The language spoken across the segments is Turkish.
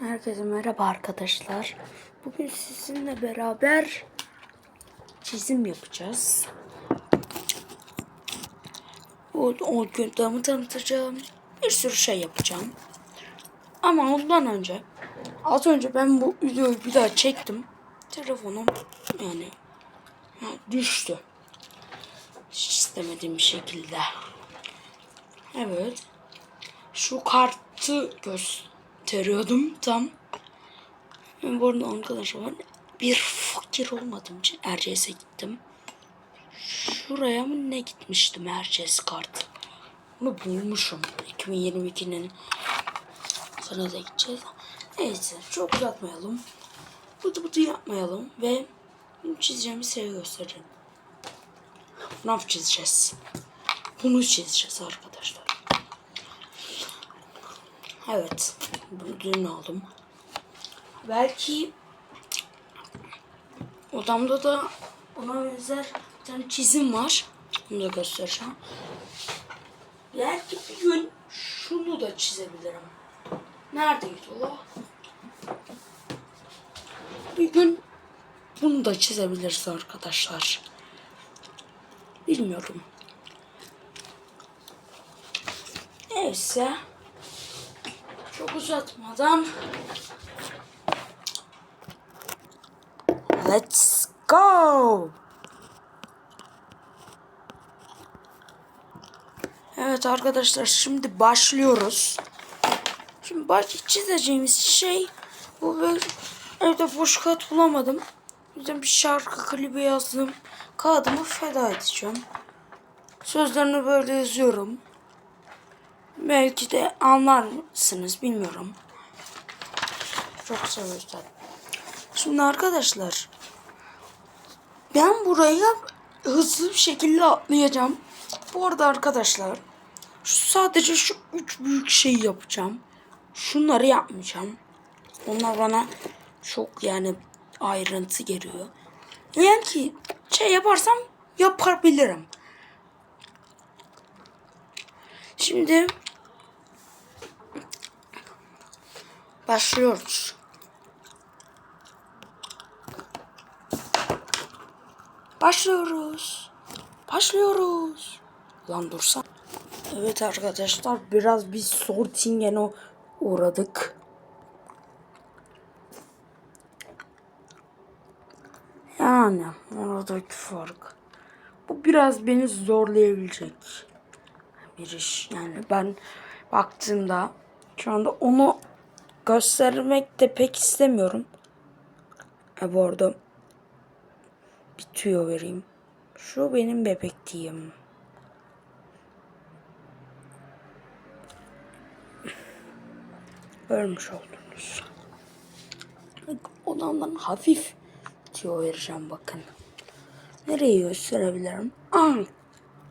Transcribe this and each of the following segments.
Herkese merhaba arkadaşlar. Bugün sizinle beraber çizim yapacağız. O, o gündemi tanıtacağım. Bir sürü şey yapacağım. Ama ondan önce az önce ben bu videoyu bir daha çektim. Telefonum yani düştü. Hiç istemediğim şekilde. Evet. Şu kartı gösteriyordum tam. Bu arada arkadaşlar bir fakir olmadığım için Erciyes'e gittim. Şuraya mı ne gitmiştim Erciyes kartı. Bunu bulmuşum. 2022'nin sonuna da gideceğiz. Neyse çok uzatmayalım. Bıdı bıdı yapmayalım ve çizeceğimiz şeyi göstereceğim. Ne çizeceğiz? Bunu çizeceğiz arkadaşlar. Evet. Bunu dün aldım. Belki odamda da ona benzer bir tane çizim var. Bunu da göstereceğim. Belki bir gün şunu da çizebilirim. Neredeydi o? Bir gün bunu da çizebiliriz arkadaşlar. Bilmiyorum. Neyse. Çok uzatmadan Let's go. Evet arkadaşlar şimdi başlıyoruz. Şimdi baş çizeceğimiz şey bu böyle evde boş kağıt bulamadım. Yüzden bir şarkı klibi yazdım. Kağıdımı feda edeceğim. Sözlerini böyle yazıyorum. Belki de anlar mısınız bilmiyorum. Çok seviyorum. Şimdi arkadaşlar ben buraya hızlı bir şekilde atlayacağım. Bu arada arkadaşlar şu sadece şu üç büyük şeyi yapacağım. Şunları yapmayacağım. Onlar bana çok yani ayrıntı geliyor. Yani ki şey yaparsam yapabilirim. Şimdi başlıyoruz. Başlıyoruz. Başlıyoruz. Lan dursan. Evet arkadaşlar biraz bir sortingene uğradık. Yani oradaki fark. Bu biraz beni zorlayabilecek bir iş. Yani ben baktığımda şu anda onu göstermek de pek istemiyorum. E bu arada bir tüyo vereyim. Şu benim bebekliğim. Görmüş oldunuz. Odamdan hafif tüyo vereceğim bakın. Nereyi gösterebilirim? Aa,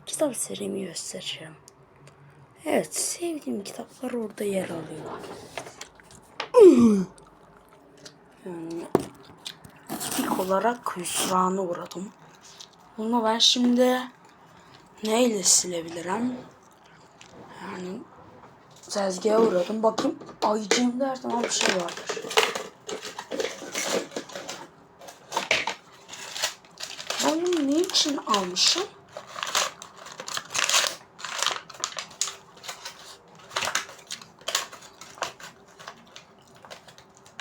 kitap serimi göstereceğim. Evet, sevdiğim kitaplar orada yer alıyor. Yani ilk olarak hüsrana uğradım. Bunu ben şimdi neyle silebilirim? Yani tezgaha uğradım. Bakayım ayıcığımda her zaman bir şey vardır. Ben bunu ne için almışım?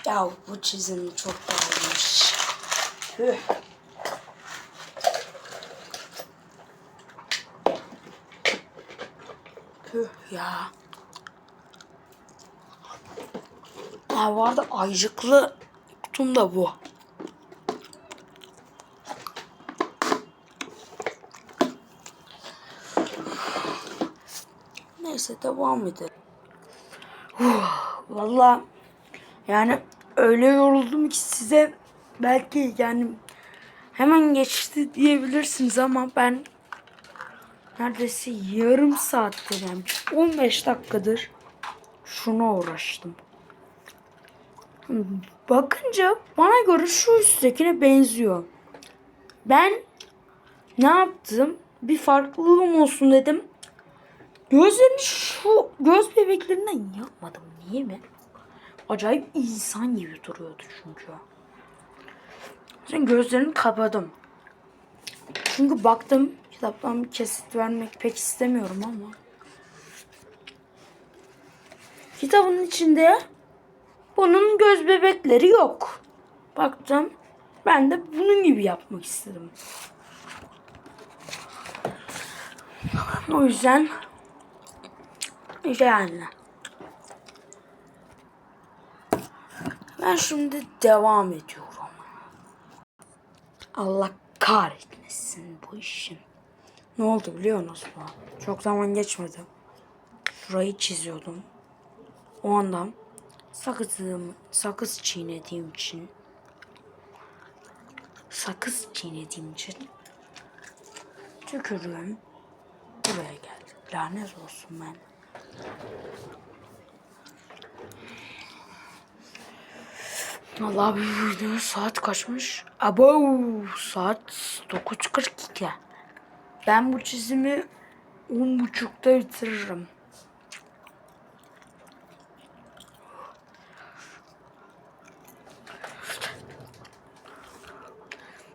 Ya bu çizim çok dağılmış. Tüh. Tüh ya. Ha vardı ayıcıklı kutum da bu. Neyse devam edelim. Valla yani öyle yoruldum ki size belki yani hemen geçti diyebilirsiniz ama ben neredeyse yarım saattir yani 15 dakikadır şuna uğraştım. Bakınca bana göre şu üsttekine benziyor. Ben ne yaptım? Bir farklılığım olsun dedim. Gözlerini şu göz bebeklerinden yapmadım. Niye mi? Acayip insan gibi duruyordu çünkü. Sen gözlerini kapadım. Çünkü baktım kitaptan bir kesit vermek pek istemiyorum ama. Kitabın içinde bunun göz bebekleri yok. Baktım ben de bunun gibi yapmak istedim. O yüzden işte yani. Ben şimdi devam ediyorum. Allah kahretmesin bu işin. Ne oldu biliyor musun? Çok zaman geçmedi. Şurayı çiziyordum. O andan sakızım, sakız çiğnediğim için sakız çiğnediğim için tükürüğüm buraya geldi. Lanet olsun ben. Allah bir saat kaçmış? Abo saat 9.42. Ben bu çizimi 10.30'da bitiririm.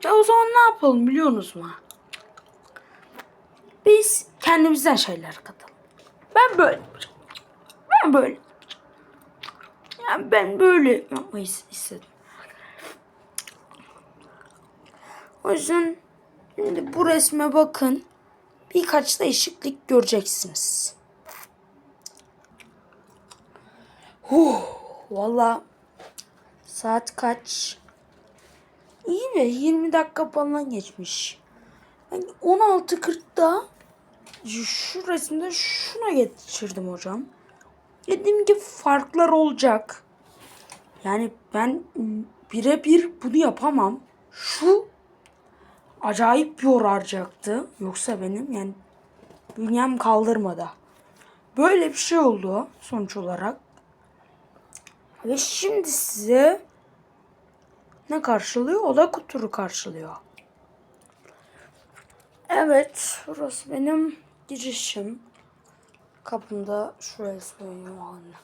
Ya o zaman ne yapalım biliyorsunuz mu? Biz kendimizden şeyler katalım. Ben böyle. Ben böyle. Yani ben böyle yapmayı istedim. O yüzden şimdi bu resme bakın. Birkaç değişiklik göreceksiniz. Huh, valla saat kaç? İyi be 20 dakika falan geçmiş. Ben 16.40'da şu resimde şuna geçirdim hocam. Dediğim gibi farklar olacak. Yani ben birebir bunu yapamam. Şu acayip yoracaktı. Yoksa benim yani bünyem kaldırmadı. Böyle bir şey oldu sonuç olarak. Ve şimdi size ne karşılıyor? Oda kuturu karşılıyor. Evet, burası benim girişim. Kapımda şuraya söyleyeyim anne.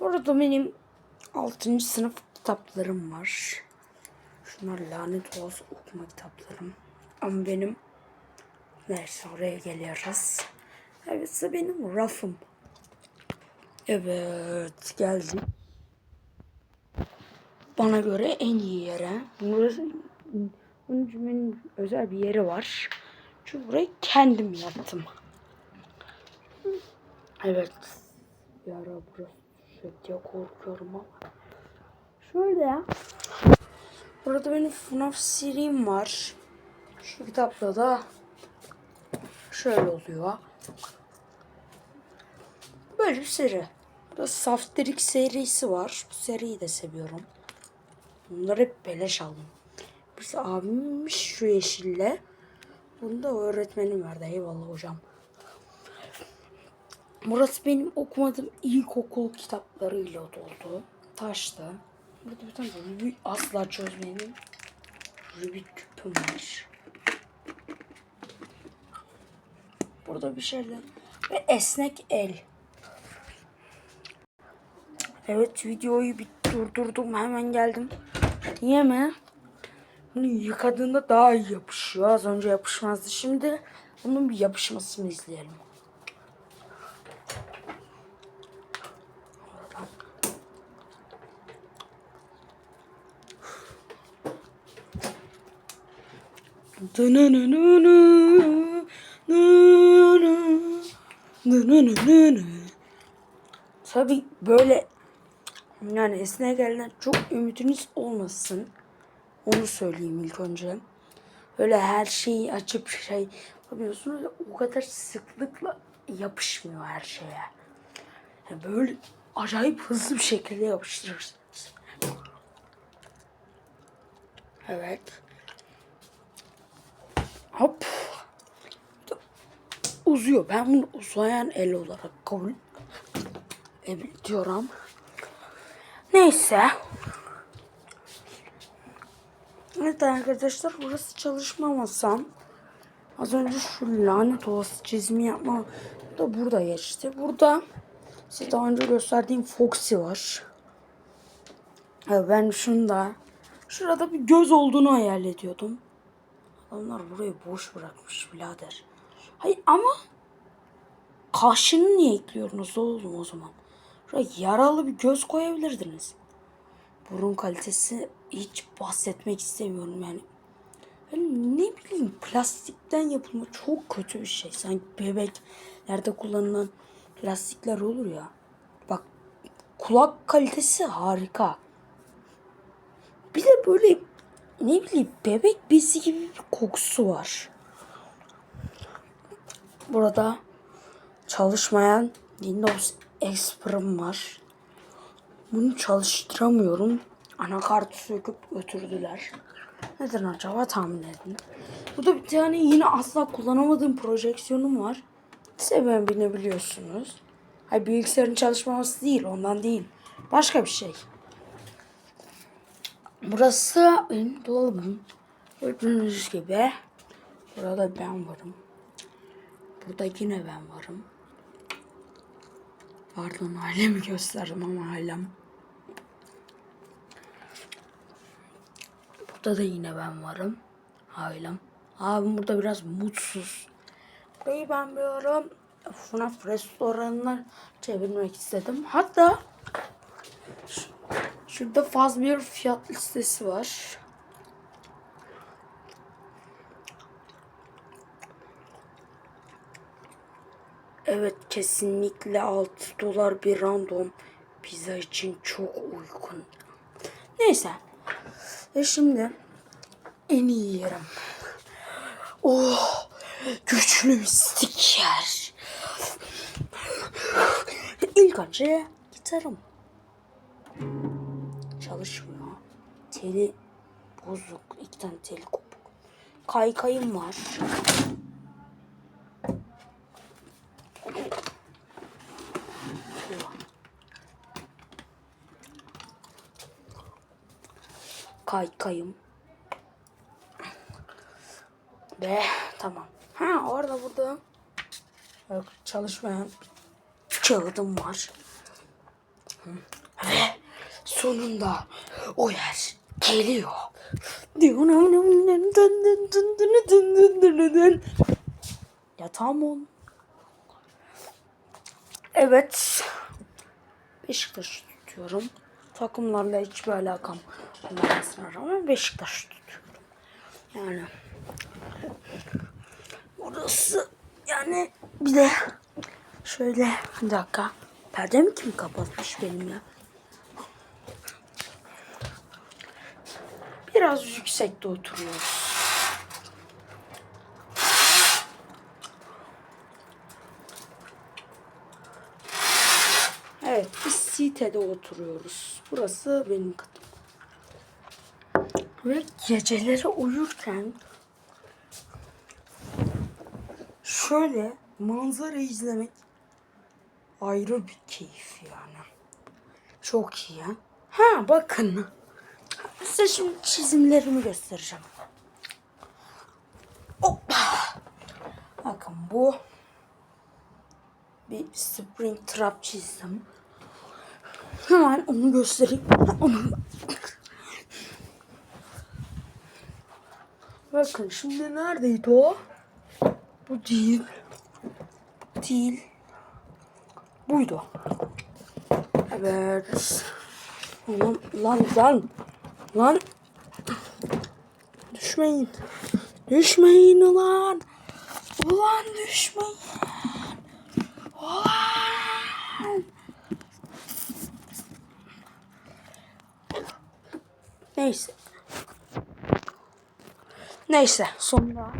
Burada benim 6. sınıf kitaplarım var. Şunlar lanet olsun okuma kitaplarım. Ama benim neyse oraya geliyoruz. Evet ise benim rafım. Evet geldik. Bana göre en iyi yere. Burası bunun için özel bir yeri var. Çünkü burayı kendim yaptım. Evet. Bir ara burası diye korkuyorum ama. Şöyle ya. Burada benim FNAF serim var. Şu kitapta da şöyle oluyor. Böyle bir seri. Burada Saftirik serisi var. Bu seriyi de seviyorum. Bunları hep beleş aldım. Biz abimmiş şu yeşille. Bunu da öğretmenim verdi. Eyvallah hocam. Burası benim okumadığım ilkokul kitaplarıyla doldu. Taştı. Burada bir tane Rubik asla çözmeyelim. Rubik küpüm var. Burada bir şeyler. Ve esnek el. Evet videoyu bir durdurdum. Hemen geldim. Niye mi? Bunu yıkadığında daha iyi yapışıyor. Az önce yapışmazdı. Şimdi bunun bir yapışmasını izleyelim. Tabi böyle yani esnek elden çok ümitiniz olmasın. Onu söyleyeyim ilk önce. Öyle her şeyi açıp şey yapıyorsunuz ya, o kadar sıklıkla yapışmıyor her şeye. Yani böyle acayip hızlı bir şekilde yapıştırırsınız. Evet. Hop. Uzuyor. Ben bunu uzayan el olarak kabul ediyorum. Neyse. Evet arkadaşlar burası çalışma masam. Az önce şu lanet olası çizimi yapma da burada geçti. Burada size daha önce gösterdiğim Foxy var. Ben şunda şurada bir göz olduğunu hayal ediyordum. Adamlar burayı boş bırakmış birader. Hayır ama kaşını niye ekliyorsunuz oğlum o zaman? Şuraya yaralı bir göz koyabilirdiniz. Burun kalitesi hiç bahsetmek istemiyorum yani. Yani ne bileyim plastikten yapılma çok kötü bir şey. Sanki bebeklerde kullanılan plastikler olur ya. Bak kulak kalitesi harika. Bir de böyle ne bileyim bebek bezi gibi bir kokusu var. Burada çalışmayan Windows Expert'ım var. Bunu çalıştıramıyorum. Anakartı söküp götürdüler. Neden acaba tahmin edin. Burada bir tane yine asla kullanamadığım projeksiyonum var. Sebebini biliyorsunuz. Hayır bilgisayarın çalışmaması değil ondan değil. Başka bir şey. Burası benim dolabım. Gördüğünüz gibi. Burada ben varım. Burada yine ben varım. Pardon ailemi gösterdim ama ailem. Burada da yine ben varım. Ailem. Abim burada biraz mutsuz. Burayı ben biliyorum. FNAF restoranına çevirmek istedim. Hatta şurada fazla bir fiyat listesi var. Evet kesinlikle 6 dolar bir random pizza için çok uygun. Neyse. Ve şimdi en iyi yerim. Oh güçlü mistik yer. İlk önce gitarım. Çalışmıyor. Teli bozuk. İki tane teli kopuk. Kaykayım var. Kaykayım. Ve tamam. Ha orada burada yok, çalışmayan kağıdım var. Ve sonunda o yer geliyor. Yatağım ol. Evet. Beşiktaş tutuyorum. Takımlarla hiçbir alakam olmamasına rağmen Beşiktaş tutuyorum. Yani burası yani bir de şöyle bir dakika perdemi kim kapatmış benim ya? Biraz yüksekte oturuyoruz. Evet, biz sitede oturuyoruz. Burası benim katım. Ve geceleri uyurken şöyle manzara izlemek ayrı bir keyif yani. Çok iyi. Ha bakın. Size şimdi çizimlerimi göstereceğim. Hoppa. Bakın bu bir spring trap çizdim. Hemen onu göstereyim. Onu... Bakın şimdi neredeydi o? Bu değil. Değil. Buydu. Evet. Lan lan lan. Lan. Düşmeyin. Düşmeyin ulan. Ulan düşmeyin. Ulan. Neyse. Neyse sonunda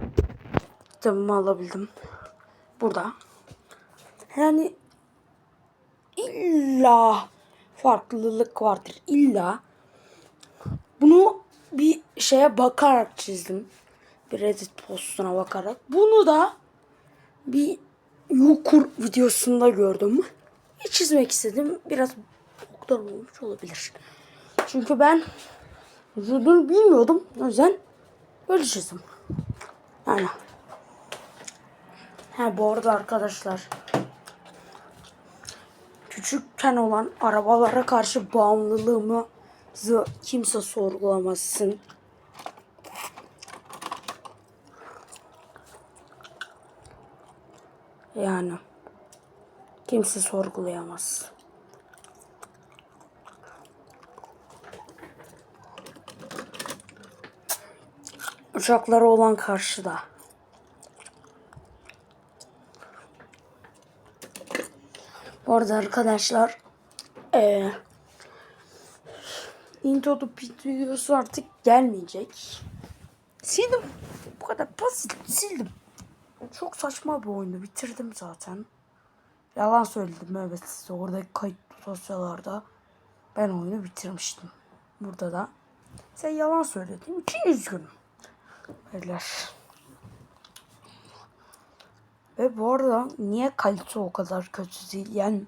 kitabımı alabildim. Burada. Yani illa farklılık vardır. İlla bunu bir şeye bakarak çizdim. Bir Reddit postuna bakarak. Bunu da bir Yukur videosunda gördüm. Bir çizmek istedim. Biraz boktan olmuş olabilir. Çünkü ben bunu bilmiyordum. O yüzden böyle çizdim. Yani. Ha bu arada arkadaşlar. Küçükken olan arabalara karşı bağımlılığımı kimse sorgulamasın. Yani kimse sorgulayamaz. Uçakları olan karşıda. Bu arada arkadaşlar eee Into videosu artık gelmeyecek. Sildim. Bu kadar basit sildim. Çok saçma bir oyunu bitirdim zaten. Yalan söyledim evet size oradaki kayıt dosyalarda ben oyunu bitirmiştim. Burada da sen yalan söylediğim için üzgünüm. Beyler. Ve bu arada niye kalite o kadar kötü değil? Yani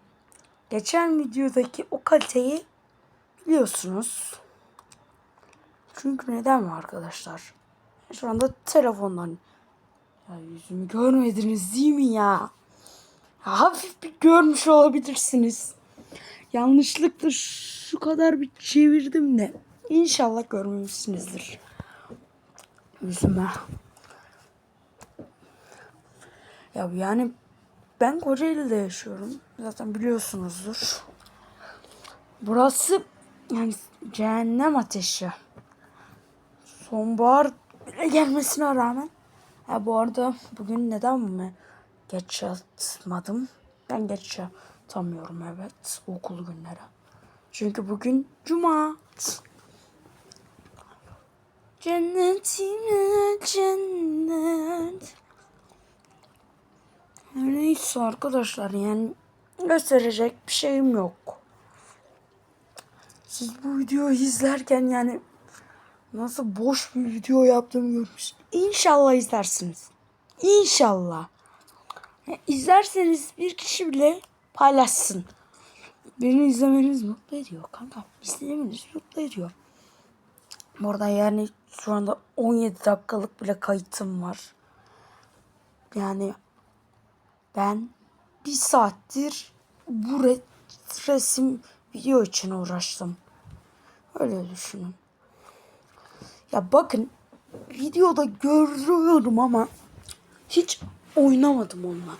geçen videodaki o kaliteyi biliyorsunuz. Çünkü neden mi arkadaşlar? Şu anda telefondan ya yüzümü görmediniz değil mi ya? ya hafif bir görmüş olabilirsiniz. Yanlışlıkla şu kadar bir çevirdim de İnşallah görmemişsinizdir. Yüzüme. Ya yani ben Kocaeli'de yaşıyorum. Zaten biliyorsunuzdur. Burası yani cehennem ateşi. Sonbahar bile gelmesine rağmen. Ha bu arada bugün neden mi geç yatmadım? Ben geç yatamıyorum evet okul günleri. Çünkü bugün cuma. Cennetime cennet. Neyse arkadaşlar yani gösterecek bir şeyim yok. Siz bu videoyu izlerken yani nasıl boş bir video yaptığımı görmüş. İnşallah izlersiniz. İnşallah. Ya izlerseniz bir kişi bile paylaşsın. Beni izlemeniz mutlu ediyor kanka. İzlemeniz mutlu ediyor. Burada yani şu anda 17 dakikalık bile kayıtım var. Yani ben bir saattir bu re- resim video için uğraştım. Öyle düşünün. Ya bakın videoda görüyorum ama hiç oynamadım onunla.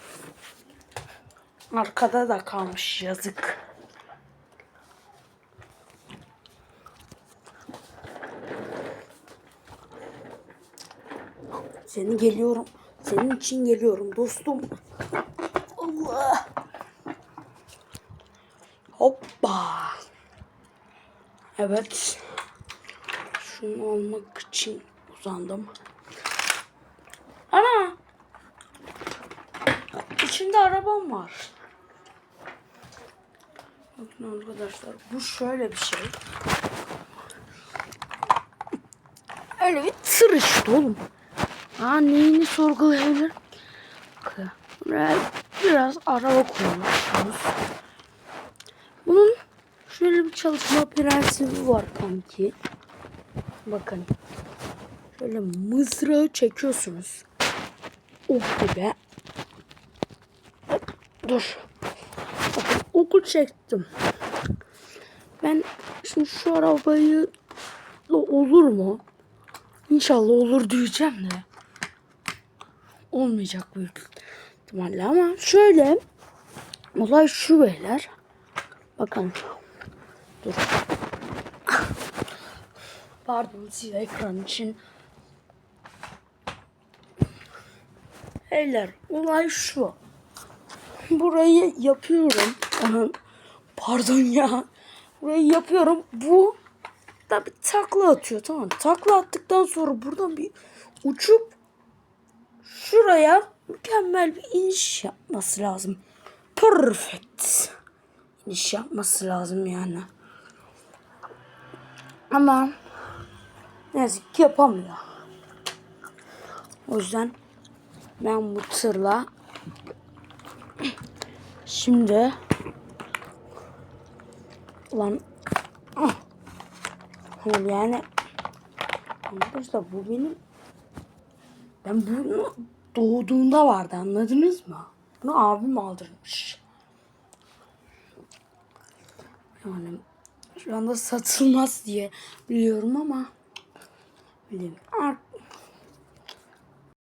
Arkada da kalmış yazık. Seni geliyorum. Senin için geliyorum dostum. Allah. Hoppa. Evet. Şunu almak için uzandım. Ana. İçinde arabam var. Bakın arkadaşlar bu şöyle bir şey. Öyle bir tır işte oğlum. Ha neyini sorgulayabilir? Buraya biraz araba koymuşsunuz. Çalışma prensibi var kanki. Bakın. Şöyle mızrağı çekiyorsunuz. Ok gibi. Dur. Bakın oku çektim. Ben şimdi şu arabayı olur mu? İnşallah olur diyeceğim de. Olmayacak büyük ihtimalle ama şöyle olay şu beyler. Bakın. Dur. Pardon size ekran için. Beyler olay şu. Burayı yapıyorum. Pardon ya. Burayı yapıyorum. Bu da bir takla atıyor tamam? Takla attıktan sonra buradan bir uçup şuraya mükemmel bir iniş yapması lazım. Perfect. İniş yapması lazım yani. Ama ne yazık ki yapamıyor. O yüzden ben bu tırla şimdi lan ah. yani arkadaşlar bu benim ben bunu doğduğunda vardı anladınız mı? Bunu abim aldırmış. Yani Şu anda satılmaz diye biliyorum ama bilmiyorum. Ar-